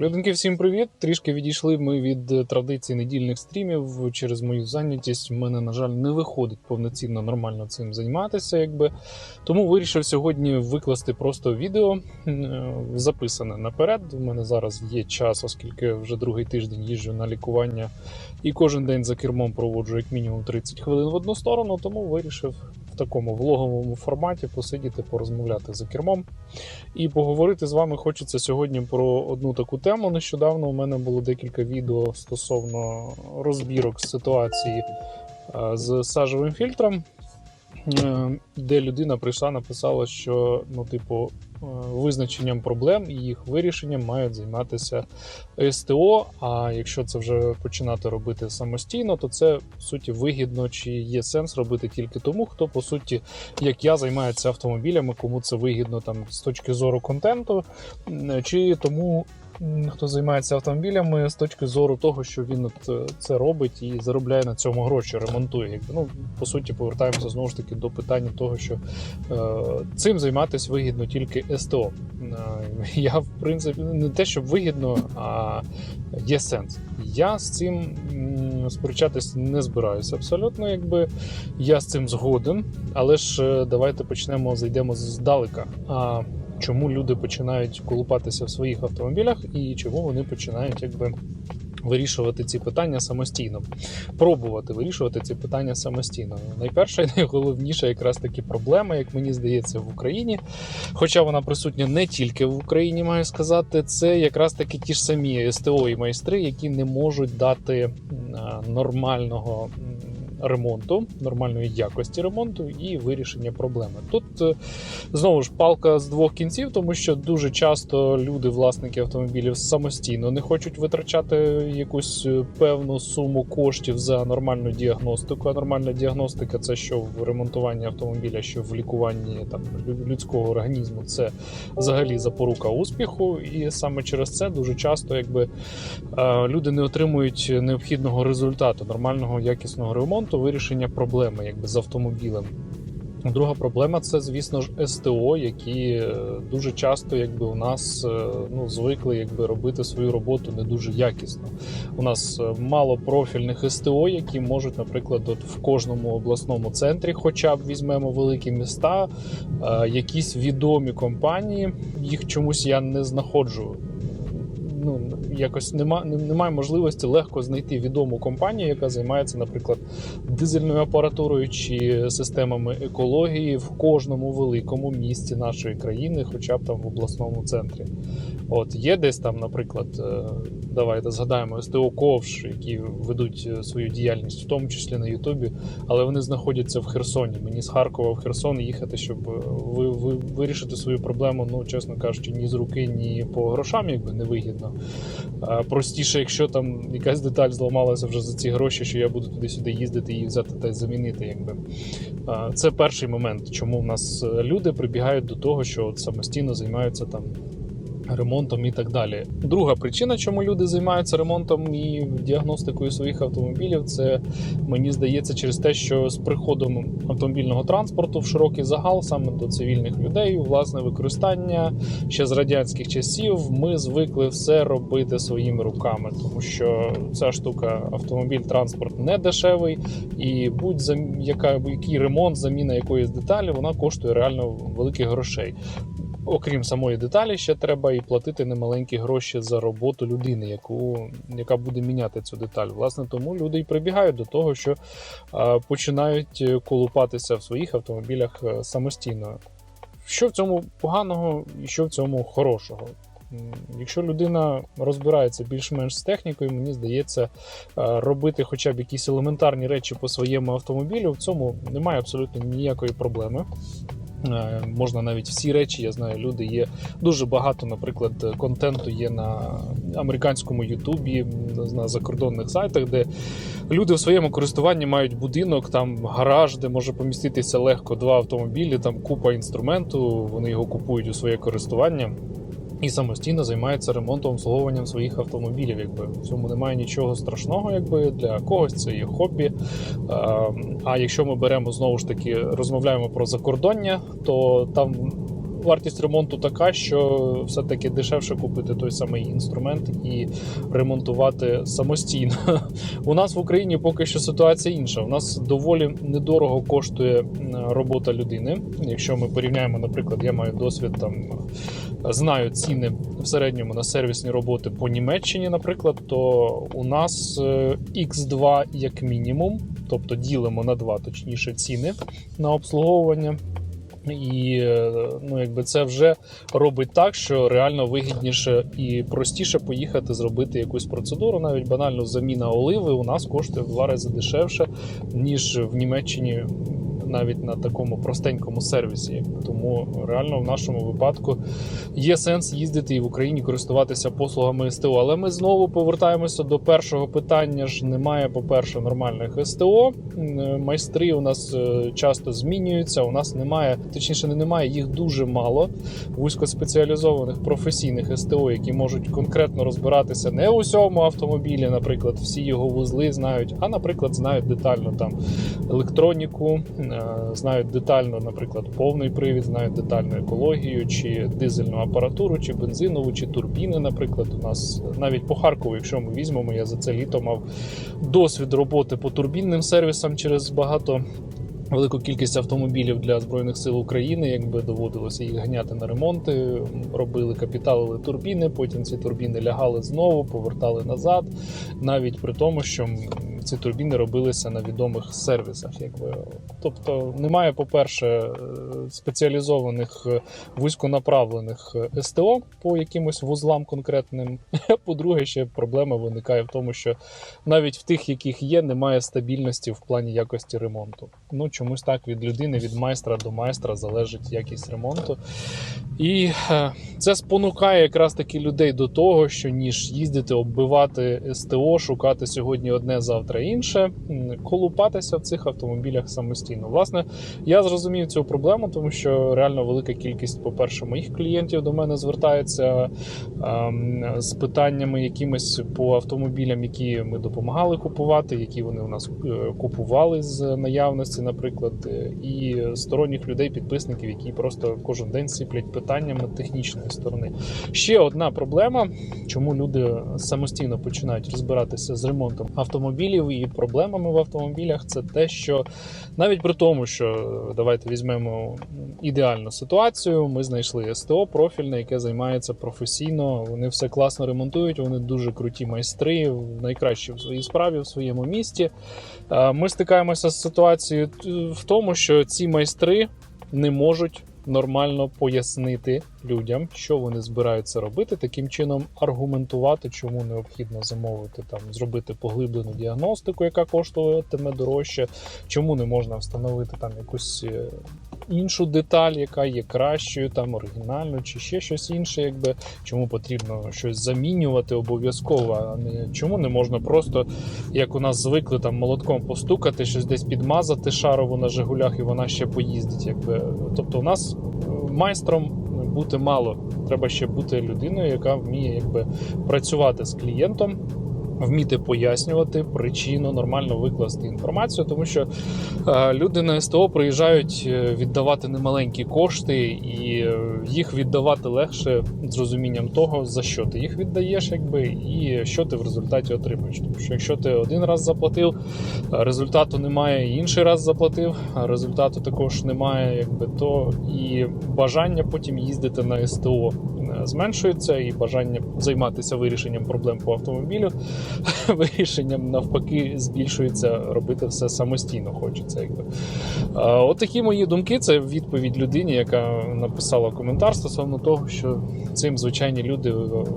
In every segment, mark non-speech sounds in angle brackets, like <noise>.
Людинки, всім привіт! Трішки відійшли ми від е, традицій недільних стрімів через мою зайнятість. У мене, на жаль, не виходить повноцінно нормально цим займатися, якби тому вирішив сьогодні викласти просто відео е, записане наперед. У мене зараз є час, оскільки вже другий тиждень їжджу на лікування і кожен день за кермом проводжу як мінімум 30 хвилин в одну сторону. Тому вирішив такому влоговому форматі посидіти, порозмовляти за кермом. І поговорити з вами хочеться сьогодні про одну таку тему. Нещодавно у мене було декілька відео стосовно розбірок ситуації е, з сажевим фільтром, де людина прийшла, написала, що ну, типу, е, визначенням проблем і їх вирішенням мають займатися СТО. А якщо це вже починати робити самостійно, то це в суті вигідно чи є сенс робити тільки тому, хто по суті, як я, займається автомобілями, кому це вигідно там з точки зору контенту, чи тому. Хто займається автомобілями з точки зору того, що він от е, це робить і заробляє на цьому гроші, ремонтує. Якби ну по суті, повертаємося знову ж таки до питання того, що е, цим займатися вигідно тільки СТО. Е, я в принципі не те, щоб вигідно, а є сенс. Я з цим сперечатись не збираюся. Абсолютно, якби я з цим згоден, але ж е, давайте почнемо, зайдемо здалека. А чому люди починають колупатися в своїх автомобілях і чому вони починають якби. Вирішувати ці питання самостійно, пробувати вирішувати ці питання самостійно. Найперша і <laughs> найголовніша якраз таки проблема, як мені здається, в Україні. Хоча вона присутня не тільки в Україні, маю сказати, це якраз таки ті ж самі СТО і майстри, які не можуть дати нормального ремонту, нормальної якості ремонту і вирішення проблеми. Тут е, знову ж палка з двох кінців, тому що дуже часто люди, власники автомобілів, самостійно не хочуть витрачати якусь е, певну суму коштів за нормальну діагностику. А нормальна діагностика це що в ремонтуванні автомобіля, що в лікуванні там людського організму. Це взагалі запорука успіху, і саме через це дуже часто, якби е, люди не отримують необхідного результату, нормального якісного ремонту, вирішення проблеми якби з автомобілем. Друга проблема це, звісно ж, СТО, які е, дуже часто, якби у нас е, ну звикли якби робити свою роботу не дуже якісно. У нас е, мало профільних СТО, які можуть, наприклад, от в кожному обласному центрі, хоча б візьмемо великі міста, якісь відомі компанії. Їх чомусь я не знаходжу. Ну якось нема, немає можливості легко знайти відому компанію, яка займається, наприклад, дизельною апаратурою чи системами екології в кожному великому місті нашої країни, хоча б там в обласному центрі. От є десь там, наприклад, е, давайте згадаємо СТО Ковш, які ведуть е, свою діяльність, в тому числі на Ютубі, але вони знаходяться в Херсоні. Мені з Харкова в Херсон їхати, щоб е, ви, ви вирішити свою проблему, ну чесно кажучи, ні з руки, ні по грошам, якби не А Простіше, якщо там якась деталь зламалася вже за ці гроші, що я буду туди-сюди їздити і взяти та замінити. Якби. Це перший момент, чому в нас е, люди прибігають до того, що от самостійно займаються там. Ремонтом і так далі. Друга причина, чому люди займаються ремонтом і діагностикою своїх автомобілів, це мені здається через те, що з приходом автомобільного транспорту в широкий загал саме до цивільних людей, власне використання ще з радянських часів ми звикли все робити своїми руками, тому що ця штука автомобіль, транспорт не дешевий, і будь зам- яка який ремонт, заміна якоїсь деталі, вона коштує реально великих грошей. Окрім самої деталі, ще треба і платити немаленькі гроші за роботу людини, яку, яка буде міняти цю деталь. Власне, тому люди і прибігають до того, що починають е, колупатися в своїх автомобілях е, самостійно. Що в цьому поганого і що в цьому хорошого? Якщо людина розбирається більш-менш з технікою, мені здається, робити хоча б якісь елементарні речі по своєму автомобілю, в цьому немає абсолютно ніякої проблеми. Е, Можна навіть всі речі, я знаю, люди є дуже багато, наприклад, контенту є на американському Ютубі, на закордонних сайтах, де люди в своєму користуванні мають будинок, там гараж, де може поміститися легко два автомобілі, там купа інструменту, вони його купують у своє користування. І самостійно займається ремонтом обслуговуванням своїх автомобілів. Якби в цьому немає нічого страшного, якби для когось це є хобі. А, А якщо ми беремо знову ж таки розмовляємо про закордоння, то там вартість ремонту така, що все-таки дешевше купити той самий інструмент і ремонтувати самостійно. <laughs> У нас в Україні поки що ситуація інша. У нас доволі недорого коштує робота людини. Якщо ми порівняємо, наприклад, я маю досвід там. Знаю ціни в середньому на сервісні роботи по Німеччині, наприклад, то у нас е, X2 як мінімум, тобто ділимо на 2 точніше ціни на обслуговування. І е, ну, якби це вже робить так, що реально вигідніше і простіше поїхати зробити якусь процедуру. Навіть банально заміна оливи у нас коштує в два рази дешевше, ніж в Німеччині навіть на такому простенькому сервісі. Тому реально в нашому випадку є сенс їздити і в Україні користуватися послугами СТО. Але ми знову повертаємося до першого питання. ж Немає, по-перше, нормальних СТО. Майстри у нас е, часто змінюються. У нас немає, точніше, не немає їх дуже мало вузькоспеціалізованих професійних СТО, які можуть конкретно розбиратися не у всьому автомобілі, наприклад, всі його вузли знають, а наприклад, знають детально там електроніку, е, знають детально, наприклад, повний привід, знають детально екологію, чи дизельну апаратуру, чи бензинову, чи турбіни. Наприклад, у нас навіть по Харкову, якщо ми візьмемо, я за це літо мав досвід роботи по турбінним сервісам через багато. Велику кількість автомобілів для збройних сил України, якби доводилося їх ганяти на ремонти, робили капіталили турбіни. Потім ці турбіни лягали знову, повертали назад, навіть при тому, що ці турбіни робилися на відомих сервісах. Якби тобто немає, по-перше, е, спеціалізованих е, вузьконаправлених е, СТО по якимось вузлам конкретним. <laughs> По-друге, ще проблема виникає в тому, що навіть в тих, яких є, немає стабільності в плані якості ремонту. Ну чомусь так від людини, від майстра до майстра залежить якість ремонту. І е, це спонукає якраз таки людей до того, що ніж їздити, оббивати СТО, шукати сьогодні одне, завтра інше, колупатися в цих автомобілях самостійно. Власне, я зрозумів цю проблему, тому що реально велика кількість, по-перше, моїх клієнтів до мене звертається ем, з питаннями якимись по автомобілям, які ми допомагали купувати, які вони у нас е, купували з наявності, наприклад, е, і сторонніх людей, підписників, які просто кожен день сиплять питаннями технічної сторони. Ще одна проблема, чому люди самостійно починають розбиратися з ремонтом автомобілів і проблемами в автомобілях, це те, що навіть при тому, що давайте візьмемо ідеальну ситуацію, ми знайшли СТО профільне, яке займається професійно. Вони все класно ремонтують, вони дуже круті майстри, найкращі в своїй справі, в своєму місті. Ми стикаємося з ситуацією в тому, що ці майстри не можуть нормально пояснити людям, що вони збираються робити, таким чином аргументувати, чому необхідно замовити там, зробити поглиблену діагностику, яка коштуватиме дорожче, чому не можна встановити там якусь е, іншу деталь, яка є кращою, там оригінальною, чи ще щось інше, якби чому потрібно щось замінювати обов'язково, а не чому не можна просто, як у нас звикли там молотком постукати, щось десь підмазати шарову на Жигулях, і вона ще поїздить. Якби. Тобто, у нас е, майстром бути мало. Треба ще бути людиною, яка вміє якби працювати з клієнтом. Вміти пояснювати причину, нормально викласти інформацію, тому що е, люди на СТО приїжджають е, віддавати немаленькі кошти, і е, їх віддавати легше з розумінням того, за що ти їх віддаєш, якби і що ти в результаті отримуєш. Тому що якщо ти один раз заплатив, результату немає, інший раз заплатив, результату також немає, якби то і бажання потім їздити на СТО зменшується, і бажання займатися вирішенням проблем по автомобілю <laughs> вирішенням навпаки збільшується робити все самостійно. Хочеться, якби от такі мої думки. Це відповідь людині, яка написала коментар стосовно того, що цим звичайні люди,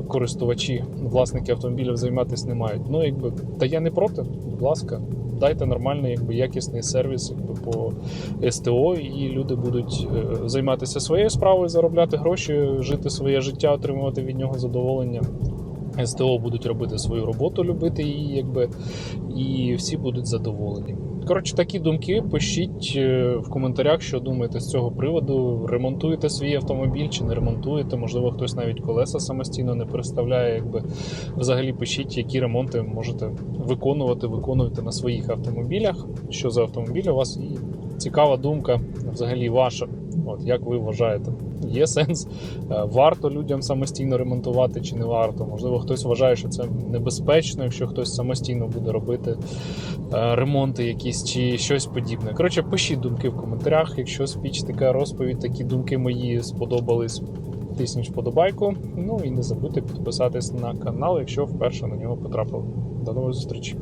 користувачі, власники автомобілів займатися не мають. Ну якби та я не проти, будь ласка. Дайте нормальний, якби якісний сервіс якби, по СТО, і люди будуть е, займатися своєю справою, заробляти гроші, жити своє життя, отримувати від нього задоволення. СТО будуть робити свою роботу, любити її, якби, і всі будуть задоволені. Коротше, такі думки пишіть е, в коментарях, що думаєте з цього приводу. Ремонтуєте свій автомобіль чи не ремонтуєте? Можливо, хтось навіть колеса самостійно не переставляє. Якби взагалі пишіть, які ремонти можете виконувати, виконуєте на своїх автомобілях. Що за автомобіль у вас і цікава думка, взагалі ваша От як ви вважаєте, є сенс? Е, Варто людям самостійно ремонтувати чи не варто? Можливо, хтось вважає, що це небезпечно, якщо хтось самостійно буде робити е, ремонти якісь чи щось подібне. Коротше, пишіть думки в коментарях. Якщо спіч така розповідь, такі думки мої сподобались. Тисніть вподобайку. Ну і не забудьте підписатись на канал, якщо вперше на нього потрапили. До нових зустрічей.